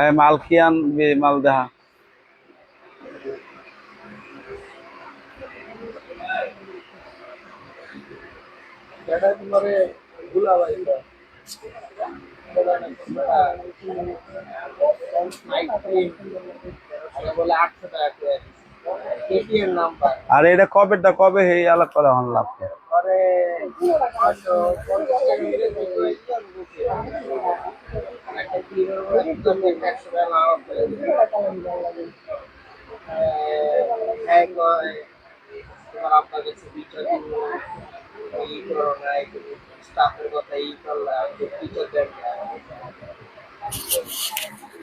এই মালখিয়ান বি- মাল দেখা বলে আটশো টাকা করে কেটিএম নাম্বার আর এটা কবেটা কবে এই আলাপ করা হন লাভ পরে ছশো পঞ্চাশ টাকা করে দিতে হয়েছে আমি বুঝি।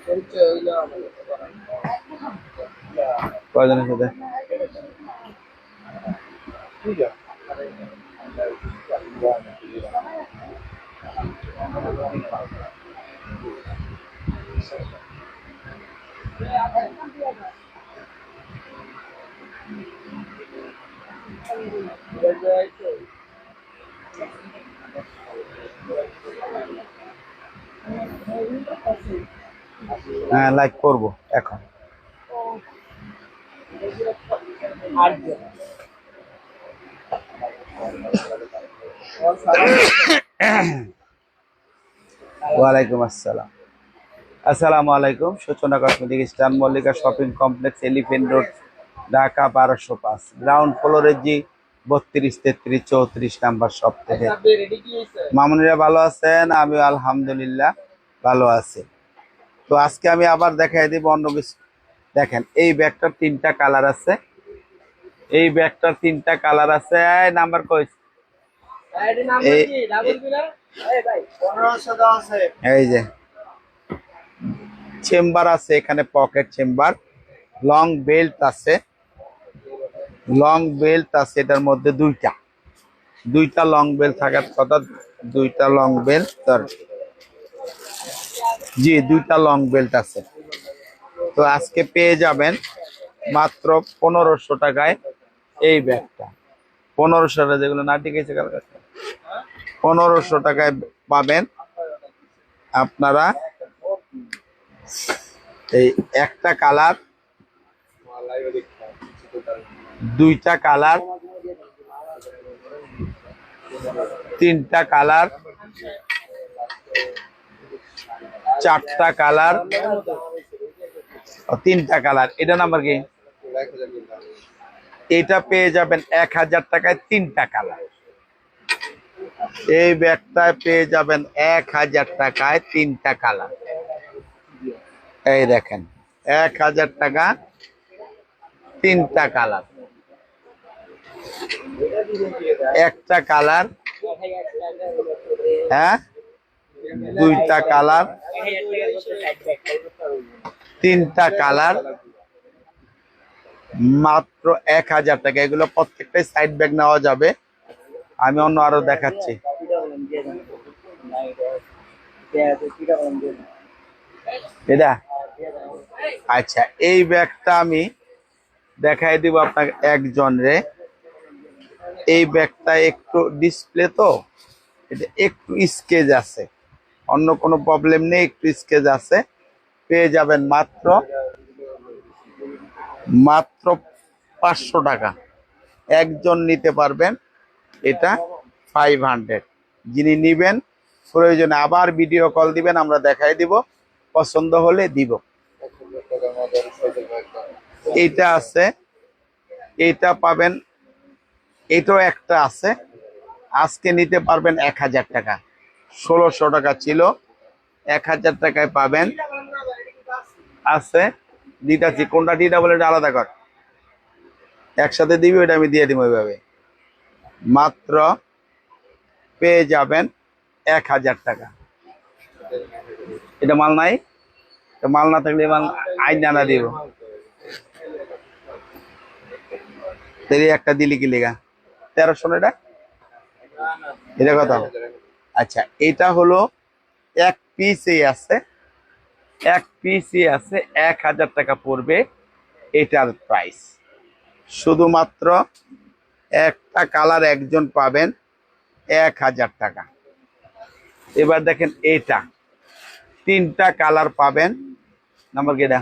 একটা কিলোর মধ্যে একদম একশো টাকা লাভ করে দিবে। আহ, এক হয়, যে লাইক করব এখন। ওয়ালাইকুম আসসালাম। আসসালামু আলাইকুম সূচনা কসমেটিক স্টান Mallika shopping complex elephant road Dhaka বারোশো পাঁচ। গ্রাউন্ড ফ্লোরের জি বত্রিশ তেত্রিশ চৌত্রিশ নাম্বার সব থেকে। হয়েছে? মামুনিরা ভালো আছেন? আমি আলহামদুলিল্লাহ ভালো আছি। তো আজকে আমি আবার দেখাই দিব অন্য কিছু। দেখেন এই ব্যাগটার তিনটা কালার আছে। এই ব্যাগটার তিনটা কালার আছে। নাম্বার কই? আইডি নাম্বার এই- কি? ডাবল দিলা এই ভাই 1500 দেওয়া আছে। এই যে চেম্বার আছে এখানে পকেট চেম্বার। লং বেল্ট আছে। লং বেল্ট আছে এটার মধ্যে দুইটা। দুইটা লং বেল্ট থাকার কথা, দুইটা লং বেল্ট তার জি, দুইটা লং বেল্ট আছে। তো আজকে পেয়ে যাবেন মাত্র পনেরোশো টাকায় এই ব্যাগটা। পনেরোশো টাকা যেগুলো না টিকেছে কালকে পনেরোশো টাকায় পাবেন আপনারা এই একটা কালার দুইটা কালার, তিনটা কালার, চারটা কালার তিনটা কালার। এটা নাম্বার কি? এটা পেয়ে যাবেন এক হাজার টাকায় তিনটা কালার। এই ব্যাগটায় পেয়ে যাবেন এক হাজার টাকায় তিনটা কালার। এই দেখেন, এক হাজার টাকা, তিনটা কালার। একটা কালার। হ্যাঁ? দুইটা কালার। তিনটা কালার। মাত্র এক হাজার টাকা। এগুলো প্রত্যেকটাই সাইড ব্যাগ নেওয়া যাবে। আমি অন্য আরও দেখাচ্ছি। এটা? আচ্ছা এই ব্যাগটা আমি দেখাই দিব আপনাকে একজন রে। এই ব্যাগটা একটু ডিসপ্লে তো, এটা একটু স্কেচ আছে। অন্য কোনো প্রবলেম নেই, একটু স্কেচ আছে। পেয়ে যাবেন মাত্র মাত্র পাঁচশো টাকা। একজন নিতে পারবেন, এটা ফাইভ হান্ড্রেড যিনি নিবেন, প্রয়োজনে আবার ভিডিও কল দিবেন, আমরা দেখাই দিব। পছন্দ হলে দিব। এইটা আছে এইটা পাবেন এটাও একটা আছে। আজকে নিতে পারবেন এক হাজার টাকা। ষোলোশো টাকা ছিল। এক হাজার টাকায় পাবেন। আছে। দিতাছি। কোনটা দিটা বলে এটা আলাদা কর। একসাথে দিবি, ওইটা আমি দিয়ে দিব ওইভাবে। মাত্র পেয়ে যাবেন এক হাজার টাকা। এটা মাল নাই? মাল না থাকলে মাল আইন জানা দিব। একটা দিলি কি লেগা? তেরোশো এটা? এটা কত? আচ্ছা এটা হলো এক পিসই আছে, এক পিসই আছে এক হাজার টাকা পড়বে এটার প্রাইস শুধুমাত্র একটা কালার একজন পাবেন এক হাজার টাকা। এবার দেখেন এটা, তিনটা কালার পাবেন নাম্বার কেটা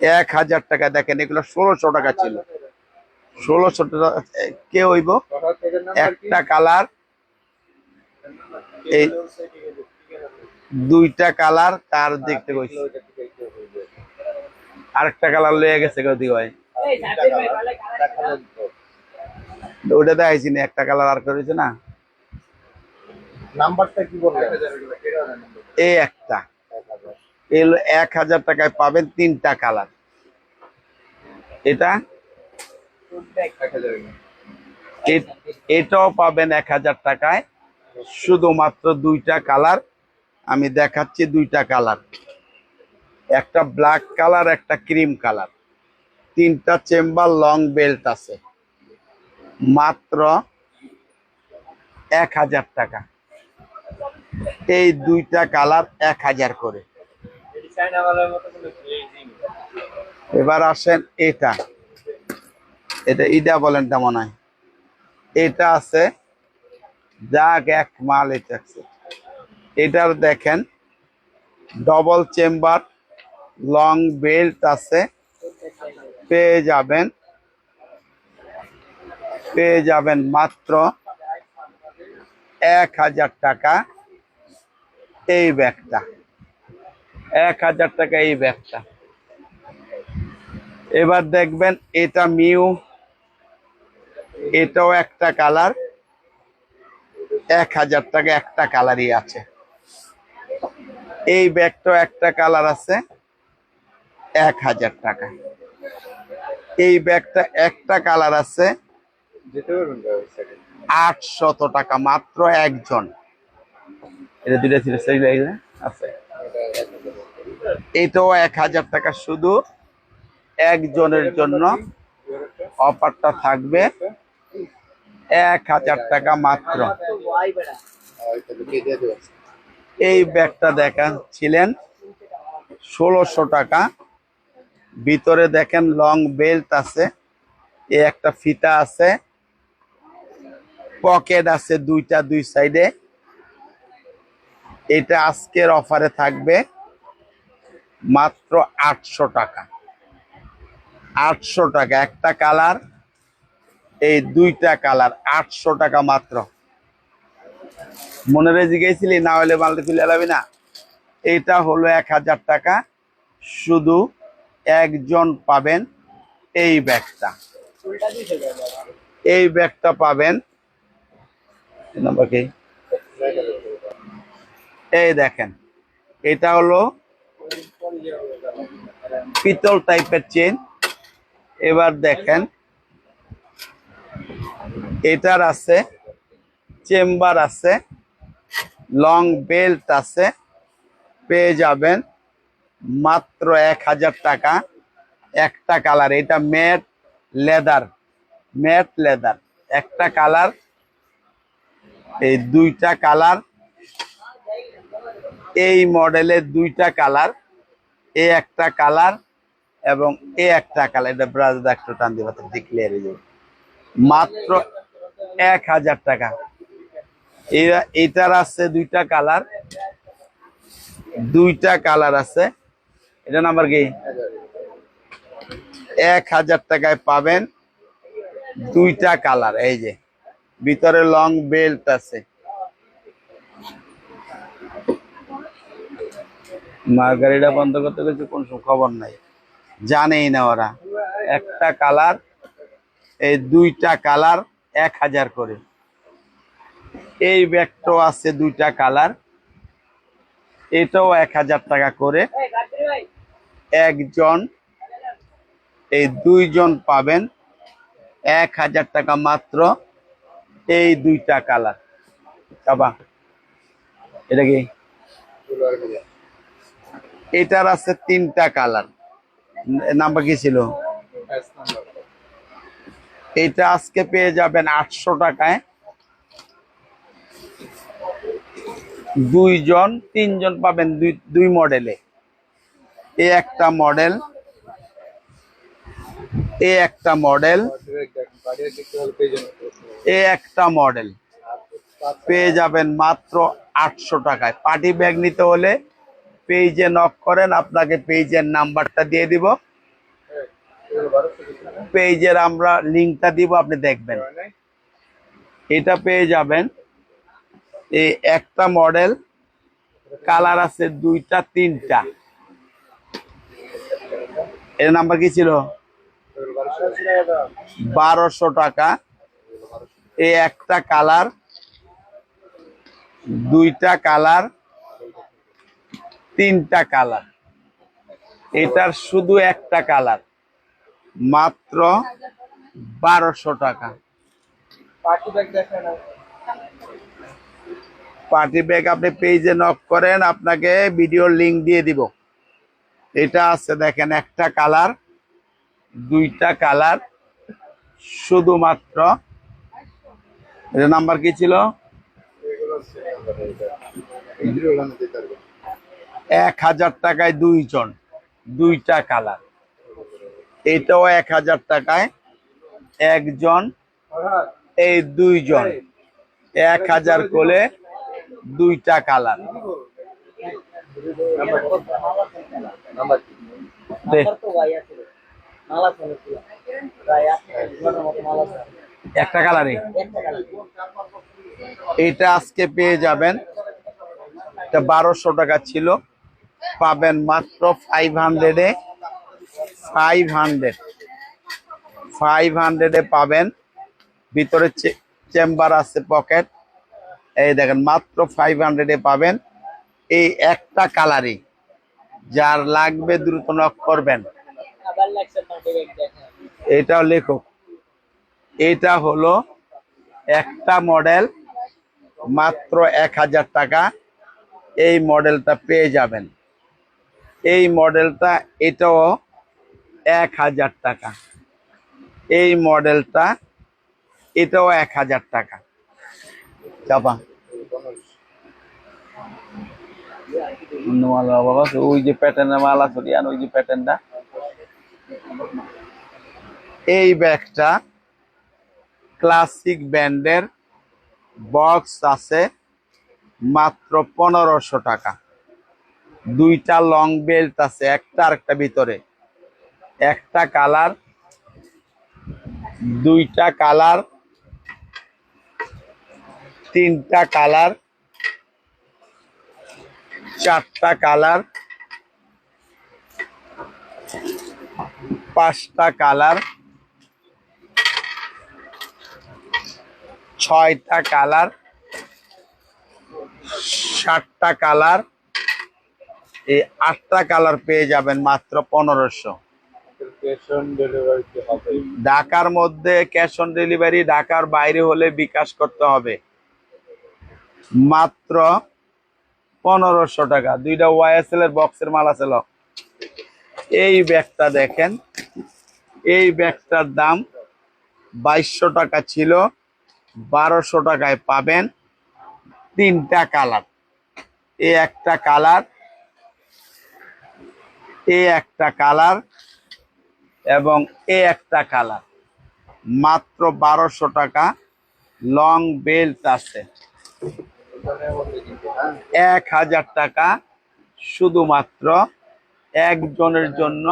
এক হাজার টাকা, দেখেন এগুলো ষোলোশো টাকা ছিল। ষোলোশো টাকা কে হইব? একটা কালার এই দুইটা কালার কার দেখতে কইছি। আরেকটা কালার লয়ে গেছে কদি ওটা দেখাইছি না একটা কালার আর করেছে না। নাম্বারটা কি বললেন? এই একটা। এই এক হাজার টাকায় পাবেন তিনটা কালার। এটা এ- এটাও পাবেন এক হাজার টাকায়। শুধুমাত্র দুইটা কালার। আমি দেখাচ্ছি দুইটা কালার। একটা ব্ল্যাক কালার, একটা ক্রিম কালার। তিনটা চেম্বার লং বেল্ট আছে। মাত্র এক হাজার টাকা। এই দুইটা কালার এক হাজার করে। এবার আসেন এটা। এটা ইডা বলেন তা মনে হয়। এটা আছে, যাক এক মাল এটা আছে। এটার দেখেন ডবল চেম্বার লং বেল্ট আছে। পেয়ে যাবেন পেয়ে যাবেন মাত্র এক হাজার টাকা এই ব্যাগটা। এক হাজার টাকা এই ব্যাগটা। এবার দেখবেন এটা মিউ এটাও একটা কালার। এক হাজার টাকা একটা কালারই আছে। এই ব্যাগটাও একটা কালার আছে। এক হাজার টাকা। এই ব্যাগটা একটা কালার আছে। আটশত টাকা মাত্র একজন। এটা দুইটা ছিল আছে। এটাও এক হাজার টাকা শুধু। একজনের জন্য অফারটা থাকবে। এক হাজার টাকা মাত্র। এই ব্যাগটা দেখাচ্ছিলেন ষোলোশো টাকা। ভিতরে দেখেন লং বেল্ট আছে এ একটা ফিতা আছে, পকেট আছে দুইটা দুই সাইডে। এটা আজকের অফারে থাকবে মাত্র আটশো টাকা। আটশো টাকা, একটা কালার এই দুইটা কালার আটশো টাকা মাত্র। মনে রেজি গেছিলি, না হলে মালটা তুলে এলাবি না? এটা হলো এক হাজার টাকা। শুধু একজন পাবেন এই ব্যাগটা। এই ব্যাগটা পাবেন, এই দেখেন, এটা হলো পিতল টাইপের চেন এবার দেখেন এটার আছে, চেম্বার আছে, লং বেল্ট আছে, পেয়ে যাবেন মাত্র এক হাজার টাকা। একটা কালার, এটা ম্যাট লেদার ম্যাট লেদার। একটা কালার, এই দুইটা কালার, এই মডেলের দুইটা কালার, এ একটা কালার এবং এ একটা কালার। এটা ব্রাজ একটু টান দিবা ক্লিয়ার হয়ে যাবে মাত্র এক হাজার টাকা। এরা- এটার আছে দুইটা কালার। দুইটা কালার আছে। এটা নাম্বার কি? এক হাজার টাকায় পাবেন দুইটা কালার। এই যে, ভিতরে লং বেল্ট আছে। মার্গারিটা বন্ধ করতে গেছে কোন খবর নাই। জানেই না ওরা। একটা কালার, এই দুইটা কালার এক হাজার করে। এই ব্যাগটাও আছে দুইটা কালার। এটাও এক হাজার টাকা করে। একজন এই দুইজন পাবেন এক হাজার টাকা মাত্র। এই দুইটা কালার। বাবা এটা কি? এটার আছে তিনটা কালার। নাম্বার কি ছিল? এটা আজকে পেয়ে যাবেন আটশো টাকায়। দুইজন, তিনজন পাবেন দুই দুই মডেলে এ। একটা মডেল এ একটা মডেল এ একটা মডেল পেয়ে যাবেন মাত্র আটশো টাকায়। পার্টি ব্যাগ নিতে হলে পেজে নক করেন, আপনাকে পেজের নাম্বারটা দিয়ে দিব। পেজের আমরা লিঙ্কটা দিব, আপনি দেখবেন। এটা পেয়ে যাবেন। এই একটা মডেল কালার আছে দুইটা, তিনটা। এর নাম্বার কি ছিল? বারোশো টাকা। এই একটা কালার দুইটা কালার তিনটা কালার এটার শুধু একটা কালার মাত্র বারোশো টাকা। পার্টি ব্যাগ আপনি পেজে নক করেন আপনাকে ভিডিওর লিংক দিয়ে দিব। এটা আছে দেখেন একটা কালার দুইটা কালার শুধুমাত্র। এটা নাম্বার কি ছিল? এক হাজার টাকায় দুইজন দুইটা কালার। এটাও এক হাজার টাকায়। একজন, এই দুইজন। এক হাজার কোলে দুইটা কালার। একটা একটা এটা আজকে পেয়ে যাবেন। এটা বারোশো টাকা ছিল। পাবেন মাত্র ফাইভ হান্ড্রেডে ফাইভ হান্ড্রেড। ফাইভ হান্ড্রেডে পাবেন। ভিতরে চেম্বার আছে পকেট। এই দেখেন, মাত্র ফাইভ হান্ড্রেডে পাবেন। এই একটা কালারই। যার লাগবে দ্রুত নক করবেন। এটাও লেখক। এটা হলো একটা মডেল, মাত্র এক হাজার টাকা। এই মডেলটা পেয়ে যাবেন। এই মডেলটা এটাও এক হাজার টাকা। এই মডেলটা, এটাও এক হাজার টাকা। চাপা। ওই যে প্যাটার্নের মাল আছে ওই যে প্যাটার্নটা এই ব্যাগটা ক্লাসিক ব্র্যান্ডের বক্স আছে, মাত্র পনেরোশো টাকা। দুইটা লং বেল্ট আছে, একটা আরেকটা ভিতরে। একটা কালার, দুইটা কালার, তিনটা কালার, চারটা কালার, পাঁচটা কালার, ছয়টা কালার, সাতটা কালার, এই আটটা কালার পেয়ে যাবেন মাত্র পনেরোশো। ঢাকার মধ্যে ক্যাশ অন ডেলিভারি ঢাকার বাইরে হলে বিকাশ করতে হবে। মাত্র পনেরোশো টাকা। দুইটা ওয়াইএসএল এর বক্সের মাল আছে। এই ব্যাগটা দেখেন। এই ব্যাগটার দাম বাইশশো টাকা ছিল। বারোশো টাকায় পাবেন তিনটা কালার। এ একটা কালার, এ একটা কালার এবং এ একটা কালার। মাত্র বারোশো টাকা। লং বেল্ট আছে। এক হাজার টাকা শুধুমাত্র একজনের জন্য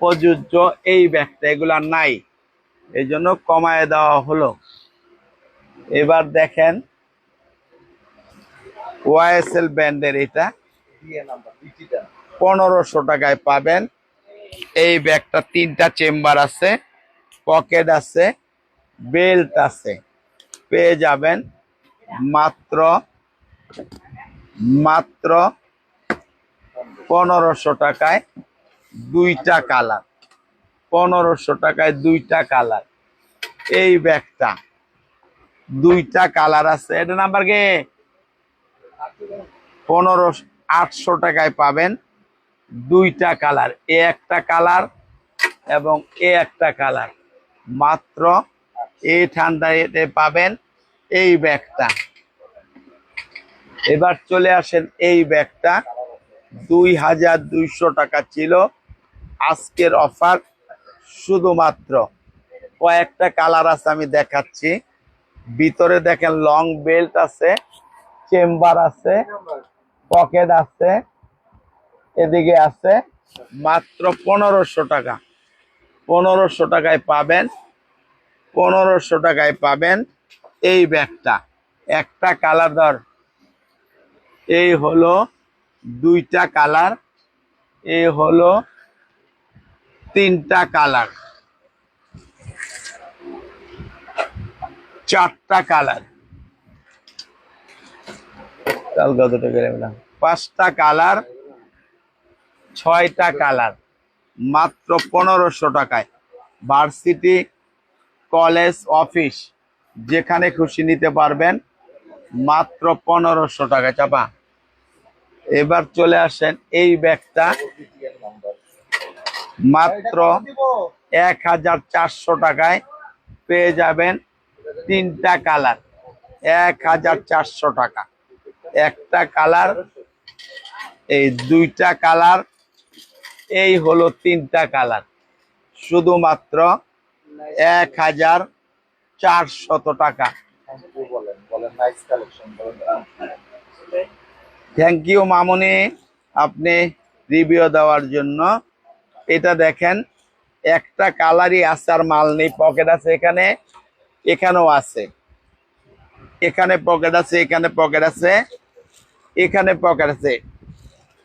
প্রযোজ্য এই ব্যাগটা। এগুলা নাই। এই জন্য কমায় দেওয়া হলো। এবার দেখেন ওয়াইএসএল ব্র্যান্ডের এটা। পনেরোশো টাকায় পাবেন। এই ব্যাগটা তিনটা চেম্বার আছে, পকেট আছে, বেল্ট আছে। পেয়ে যাবেন মাত্র মাত্র পনেরোশো টাকায় দুইটা কালার। পনেরোশো টাকায় দুইটা কালার। এই ব্যাগটা, দুইটা কালার আছে। এটা নাম্বার কে? পনেরো, আটশো টাকায় পাবেন। দুইটা কালার, এ একটা কালার এবং এ একটা কালার। মাত্র এই ঠান্ডা এতে পাবেন এই ব্যাগটা। এবার চলে আসেন এই ব্যাগটা। দুই হাজার দুইশো টাকা ছিল আজকের অফার। শুধুমাত্র কয়েকটা কালার আছে আমি দেখাচ্ছি। ভিতরে দেখেন লং বেল্ট আছে চেম্বার আছে পকেট আছে। এদিকে আছে মাত্র পনেরোশো টাকা। পনেরোশো টাকায় পাবেন, পনেরোশো টাকায় পাবেন এই ব্যাগটা। একটা কালার ধর। এই হলো দুইটা কালার, এই হলো তিনটা কালার। চারটা কালার। কাল কতটা গেলে পাঁচটা কালার ছয়টা কালার। মাত্র পনেরোশো টাকায়। ভার্সিটি কলেজ অফিস যেখানে খুশি নিতে পারবেন, মাত্র পনেরোশো টাকা চাপা। এবার চলে আসেন এই ব্যাগটা। মাত্র এক হাজার চারশো টাকায় পেয়ে যাবেন তিনটা কালার। এক হাজার চারশো টাকা। একটা কালার, এই দুইটা কালার এই হলো তিনটা কালার। শুধুমাত্র এক হাজার চারশত টাকা। থ্যাংক ইউ মামুনি। আপনি রিভিউ দেওয়ার জন্য। এটা দেখেন, একটা কালারই আছে আর মাল নেই পকেট আছে এখানে, এখানেও আছে। এখানে পকেট আছে, এখানে পকেট আছে, এখানে পকেট আছে।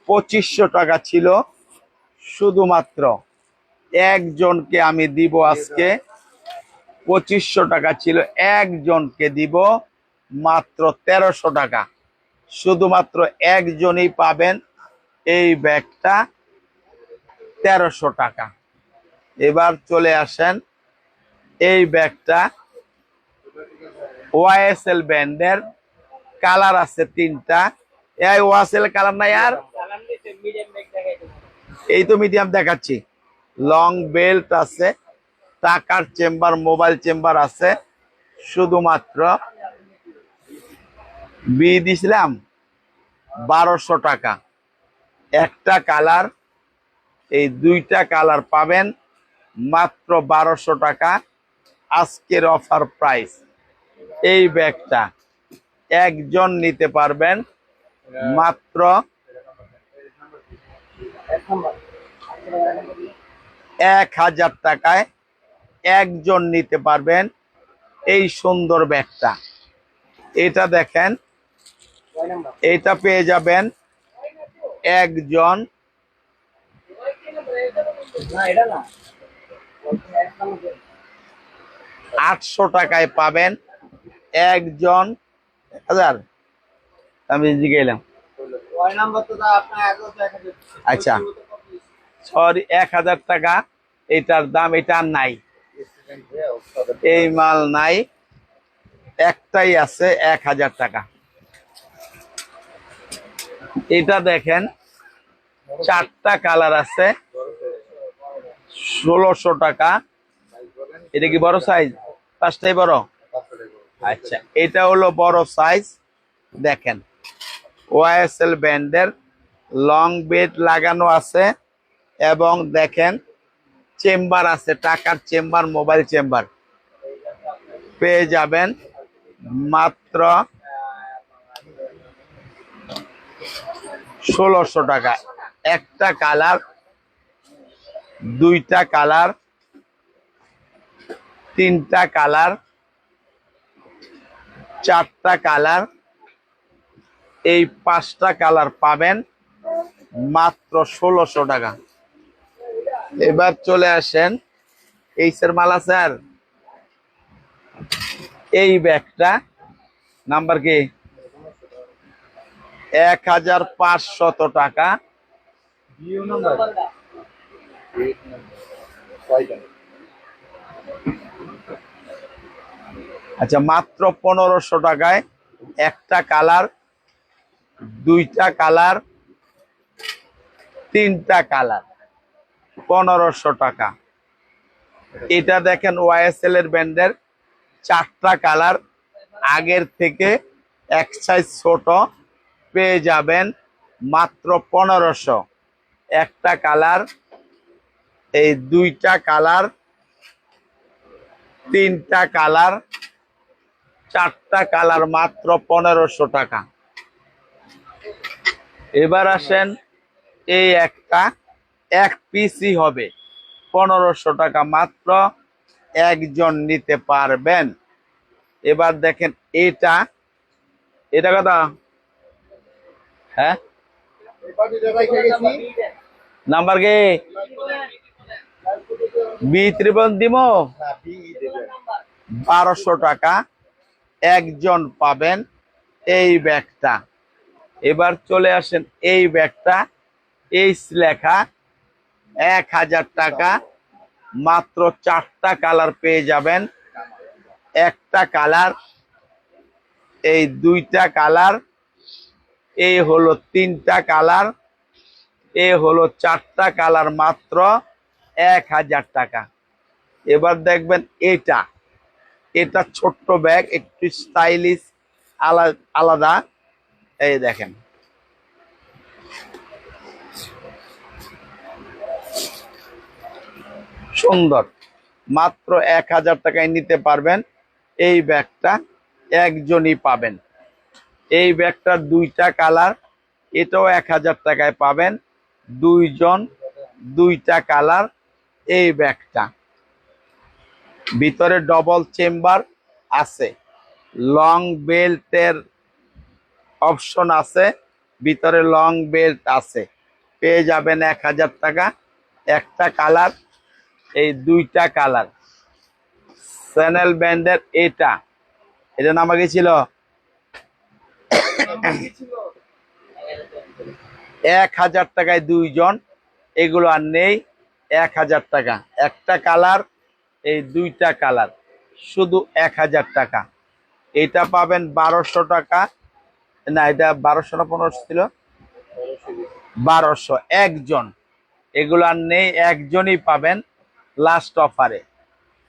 পঁচিশশো টাকা ছিল। শুধুমাত্র একজনকে আমি দিব আজকে। পঁচিশশো টাকা ছিল, একজনকে দিব মাত্র তেরোশো টাকা। শুধুমাত্র একজনই পাবেন এই ব্যাগটা তেরোশো টাকা। এবার চলে আসেন এই ব্যাগটা ওয়াইএসএল ব্যান্ডের কালার আছে তিনটা। এই ওয়াইএসএল কালার নাই আর সালাম দিতে মিডিয়াম ব্যাগ দেখাইতে এই তো মিডিয়াম দেখাচ্ছি। লং বেল্ট আছে, টাকার চেম্বার, মোবাইল চেম্বার আছে। শুধুমাত্র বি দিছিলাম বারোশো টাকা। একটা কালার, এই দুইটা কালার পাবেন মাত্র বারোশো টাকা। আজকের অফার প্রাইস, এই ব্যাগটা একজন নিতে পারবেন মাত্র এক হাজার টাকায় একজন নিতে পারবেন এই সুন্দর ব্যাগটা। এটা দেখেন, এটা পেয়ে যাবেন একজন আটশো টাকায় পাবেন একজন, হাজার, আমি জিজ্ঞেলাম আচ্ছা। সরি এক হাজার টাকা এটার দাম এটা নাই। এই মাল নাই একটাই আছে এক হাজার টাকা। এটা দেখেন চারটা কালার আছে ষোলোশো টাকা। এটা কি বড় সাইজ পাঁচটাই বড়? আচ্ছা এটা হলো বড় সাইজ দেখেন। ওয়াইএসএল ব্যান্ডের লং বেড লাগানো আছে এবং দেখেন চেম্বার আছে, টাকার চেম্বার, মোবাইল চেম্বার। পেয়ে যাবেন মাত্র ষোলোশো টাকা। একটা কালার, দুইটা কালার, তিনটা কালার, চারটা কালার এই পাঁচটা কালার পাবেন মাত্র ষোলোশো টাকা। এবার চলে আসেন এই স্যার মালা স্যার এই ব্যাগটা, নাম্বার কি? এক হাজার পাঁচশত টাকা। আচ্ছা মাত্র পনেরোশো টাকায় একটা কালার দুইটা কালার, তিনটা কালার, পনেরোশো টাকা। এটা দেখেন ওয়াইএসএল এর ব্যান্ডের চারটা কালার, আগের থেকে এক সাইজ ছোট, পেয়ে যাবেন মাত্র পনেরোশো। একটা কালার, এই দুইটা কালার, তিনটা কালার, চারটা কালার মাত্র পনেরোশো টাকা। এবার আসেন, এই একটা, এক পিসি হবে। পনেরোশো টাকা মাত্র একজন নিতে পারবেন। এবার দেখেন এটা এটা কথা হ্যাঁ? নাম্বার কে? বি ত্রিপল দিমো বারোশো টাকা একজন পাবেন এই ব্যাগটা। এবার চলে আসেন এই ব্যাগটা, এই লেখা এক হাজার টাকা, মাত্র চারটা কালার পেয়ে যাবেন। একটা কালার, এই দুইটা কালার এই হলো তিনটা কালার, এ হলো চারটা কালার মাত্র এক হাজার টাকা। এবার দেখবেন এটা এটা ছোট্ট ব্যাগ, একটু স্টাইলিশ আলাদা। এই দেখেন। সুন্দর। মাত্র এক হাজার টাকায় নিতে পারবেন। এই ব্যাগটা একজনই পাবেন। এই ব্যাগটার দুইটা কালার, এটাও এক হাজার টাকায় পাবেন। দুইজন, দুইটা কালার, এই ব্যাগটা। ভিতরে ডবল চেম্বার আছে। লং বেল্টের অপশন আছে, ভিতরে লং বেল্ট আছে। পেয়ে যাবেন এক হাজার টাকা। একটা কালার এই দুইটা কালার স্যানেল ব্যান্ডের এটা। এটা নামা গেছিল এক হাজার টাকায় দুইজন, এগুলো আর নেই, এক হাজার টাকা। একটা কালার এই দুইটা কালার শুধু এক হাজার টাকা। এটা পাবেন বারোশো টাকা। না, এটা বারোশো না পনেরোশো ছিল? বারোশো। একজন। এগুলো আর নেই, একজনই পাবেন লাস্ট অফারে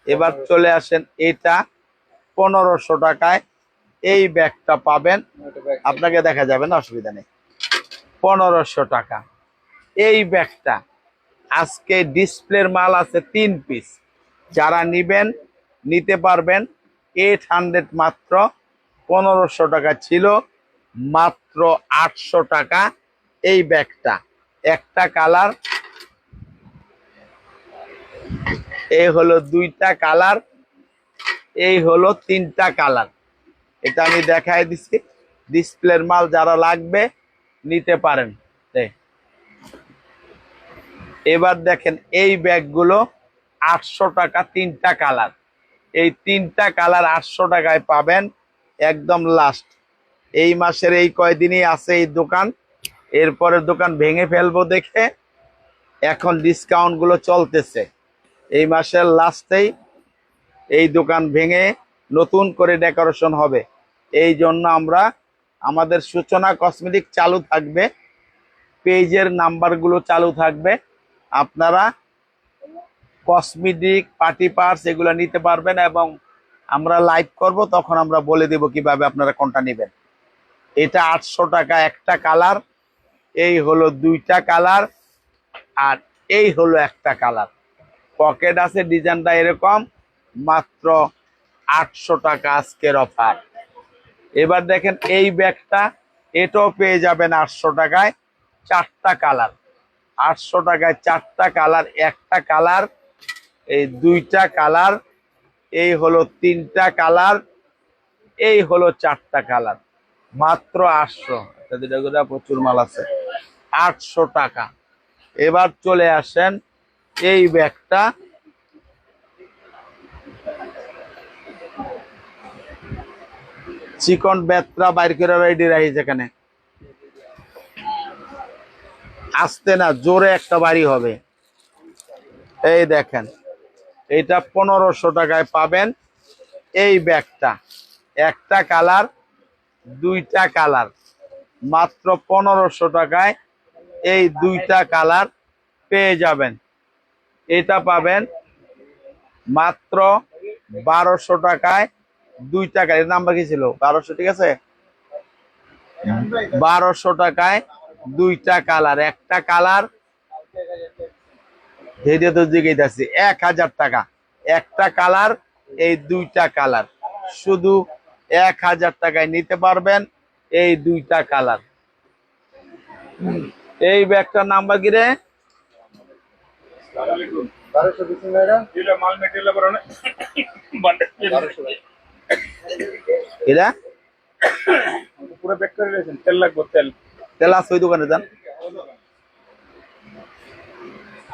এবার চলে আসেন, এটা পনেরোশো টাকায়। এই ব্যাগটা পাবেন। আপনাকে দেখা যাবে না, অসুবিধা নেই। পনেরোশো টাকা। এই ব্যাগটা, আজকে ডিসপ্লের মাল আছে তিন পিস যারা নিবেন, নিতে পারবেন এইট হান্ড্রেড মাত্র পনেরোশো টাকা ছিল। মাত্র আটশো টাকা এই ব্যাগটা। একটা কালার এই হলো দুইটা কালার, এই হলো তিনটা কালার। এটা আমি দেখাই দিছি, ডিসপ্লের মাল যারা লাগবে নিতে পারেন। এবার দেখেন এই ব্যাগগুলো আটশো টাকা তিনটা কালার। এই তিনটা কালার আটশো টাকায় পাবেন একদম লাস্ট এই মাসের এই কয়দিনই আছে এই দোকান। এরপরের দোকান ভেঙে ফেলব দেখে এখন ডিসকাউন্টগুলো চলতেছে। এই মাসের লাস্টেই এই দোকান ভেঙে নতুন করে ডেকোরেশন হবে। এই জন্য আমরা আমাদের সূচনা কসমেটিক চালু থাকবে। পেজের নাম্বারগুলো চালু থাকবে। আপনারা কসমেটিক পার্টি পার্টস এগুলো নিতে পারবেন এবং আমরা লাইভ করব, তখন আমরা বলে দেব কীভাবে আপনারা কোনটা নেবেন। এটা আটশো টাকা একটা কালার, এই হলো দুইটা কালার, আর এই হলো একটা কালার। পকেট আছে ডিজাইনটা এরকম, মাত্র আটশো টাকা আজকের অফার। এবার দেখেন এই ব্যাগটা, এটাও পেয়ে যাবেন আটশো টাকায় চারটা কালার। আটশো টাকায় চারটা কালার, একটা কালার, এই দুইটা কালার, এই হলো তিনটা কালার, এই হলো চারটা কালার। মাত্র আটশো। দুটা প্রচুর মাল আছে। আটশো টাকা। এবার চলে আসেন এই ব্যাগটা। চিকন বেত্রা বাইর করে রেডি রাখি যেখানে আসতে না, জোরে একটা বাড়ি হবে। এই দেখেন, এটা পনেরোশো টাকায় পাবেন এই ব্যাগটা। একটা কালার দুইটা কালার। মাত্র পনেরোশো টাকায় এই দুইটা কালার পেয়ে যাবেন। এটা পাবেন মাত্র বারোশো টাকায় দুইটা কালার। নাম্বার কি ছিল? বারোশো, ঠিক আছে? বারোশো টাকায় দুইটা কালার। একটা কালার ধীরে তো জিজ্ঞেস এক হাজার টাকা। একটা কালার, এই দুইটা কালার। শুধু এক হাজার টাকায় নিতে পারবেন এই দুইটা কালার। এই ব্যাগটার নাম্বার কি রে? এরা পুরো প্যাক করে তেল লাগবে তেল। তেল আছে ওই দোকানে যান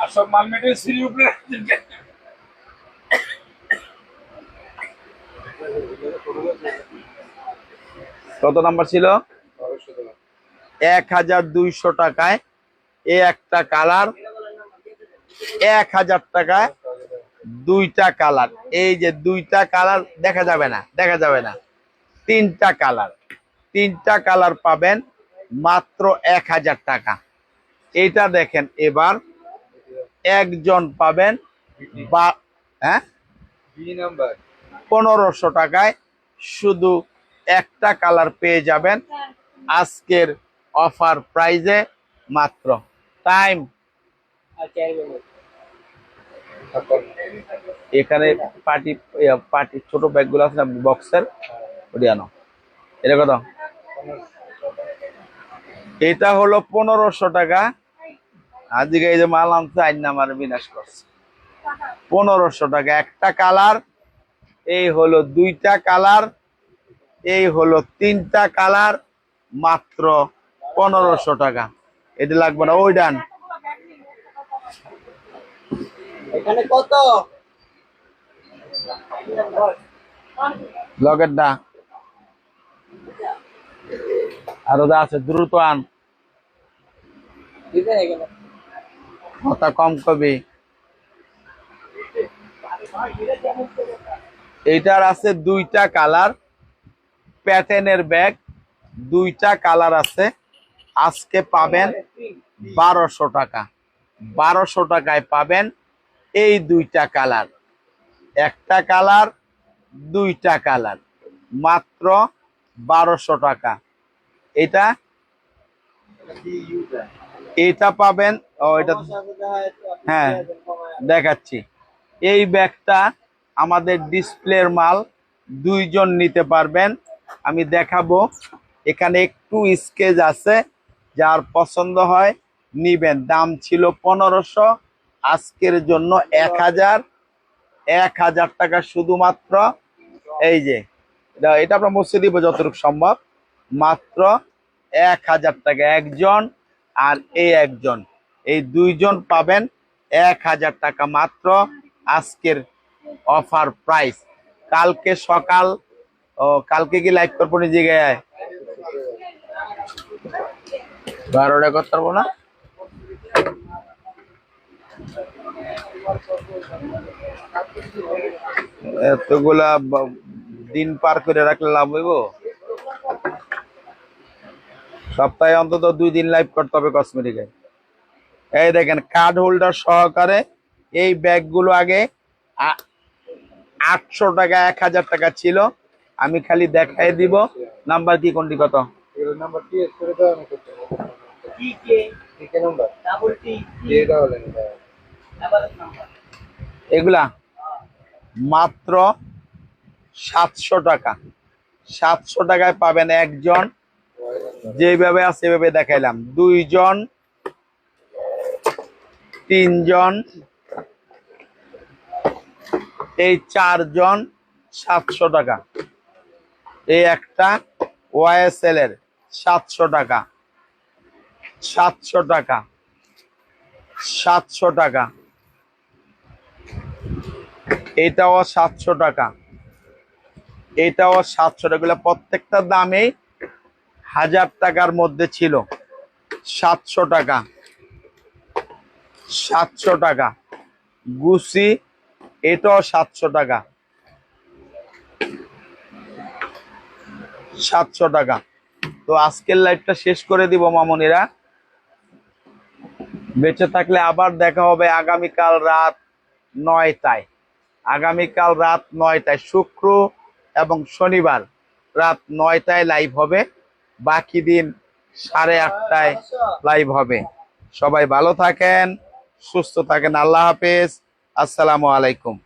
আর সব মাল মেটেরিয়াল সিঁড়ির উপরে রাখছেন কেন? কত নাম্বার ছিল? এক হাজার দুইশো টাকায় এই একটা কালার এক হাজার টাকায় দুইটা কালার। এই যে দুইটা কালার দেখা যাবে না দেখা যাবে না। তিনটা কালার। তিনটা কালার পাবেন মাত্র এক হাজার টাকা। এটা দেখেন এবার একজন পাবেন বা হ্যাঁ? পনেরোশো টাকায় শুধু একটা কালার পেয়ে যাবেন। আজকের অফার প্রাইজে মাত্র। টাইম। এখানে পার্টি পার্টি, ছোট ব্যাগগুলো আছে না, বক্সের? ওটি এটা কত? এটা হলো পনেরোশো টাকা। আজকে এই যে মাল আনতে আইন আমার বিনাশ করছে। পনেরোশো টাকা। একটা কালার এই হলো দুইটা কালার এই হলো তিনটা কালার মাত্র পনেরোশো টাকা। এটা লাগবে না ওই ডান। কত? লগের না আরও যা আছে দ্রুত আন। কথা কম কবি। এইটার আছে দুইটা কালার। প্যাটার্নের ব্যাগ, দুইটা কালার আছে। আজকে পাবেন বারোশো টাকা। বারোশো টাকায় পাবেন এই দুইটা কালার। একটা কালার, দুইটা কালার। মাত্র বারোশো টাকা। এটা এটা পাবেন, ও, এটা হ্যাঁ দেখাচ্ছি। এই ব্যাগটা আমাদের ডিসপ্লের মাল দুইজন নিতে পারবেন। আমি দেখাবো। এখানে একটু স্কেচ আছে, যার পছন্দ হয় নিবেন। দাম ছিল পনেরোশো, আজকের জন্য এক হাজার। এক হাজার টাকা শুধুমাত্র। এই যে, এটা- আমরা মুছে দিব যতটুকু সম্ভব। মাত্র এক হাজার টাকা, একজন আর এই একজন। এই দুইজন পাবেন এক হাজার টাকা মাত্র আজকের অফার প্রাইস। কালকে সকাল, ও, কালকে কি লাইভ করব নিজে গায়ে? বারোটা করতে পারব না? এতগুলা দিন পার করে রাখলে লাভ হইব? সপ্তাহে অন্তত দুই দিন লাইভ করতে হবে কসমেটিকে এই দেখেন কার্ড হোল্ডার সহকারে এই ব্যাগগুলো আগে আটশো টাকা এক হাজার টাকা ছিল। আমি খালি দেখাই দিব। নাম্বার কি কোনটি কত? এগুলোর নাম্বার কি? এস করে দাও আমি করতে টি কে ঠিক নাম্বার? Double T. যেটা বলেন এটা ডাবল নাম্বার। এগুলা? মাত্র সাতশো টাকা। সাতশো টাকায় পাবেন একজন। যেভাবে আছে সেভাবে দেখাইলাম। দুইজন তিনজন এই চারজন সাতশো টাকা। এই একটা ওয়াইএসএল এর সাতশো টাকা। সাতশো টাকা। সাতশো টাকা। এটাও সাতশো টাকা। এটাও সাতশো টাকা। প্রত্যেকটা দামেই হাজার টাকার মধ্যে ছিল। সাতশো টাকা। সাতশো টাকা। গুসি এটাও সাতশো টাকা। সাতশো টাকা। তো আজকের লাইভটা শেষ করে দিব মামনিরা। বেঁচে থাকলে আবার দেখা হবে আগামীকাল রাত নয়টায়। আগামীকাল রাত নয়টায়, শুক্র এবং শনিবার রাত নয়টায় লাইভ হবে। বাকি দিন সাড়ে আটটায় লাইভ হবে। সবাই ভালো থাকেন, সুস্থ থাকেন। আল্লাহ হাফেজ। আসসালামু আলাইকুম।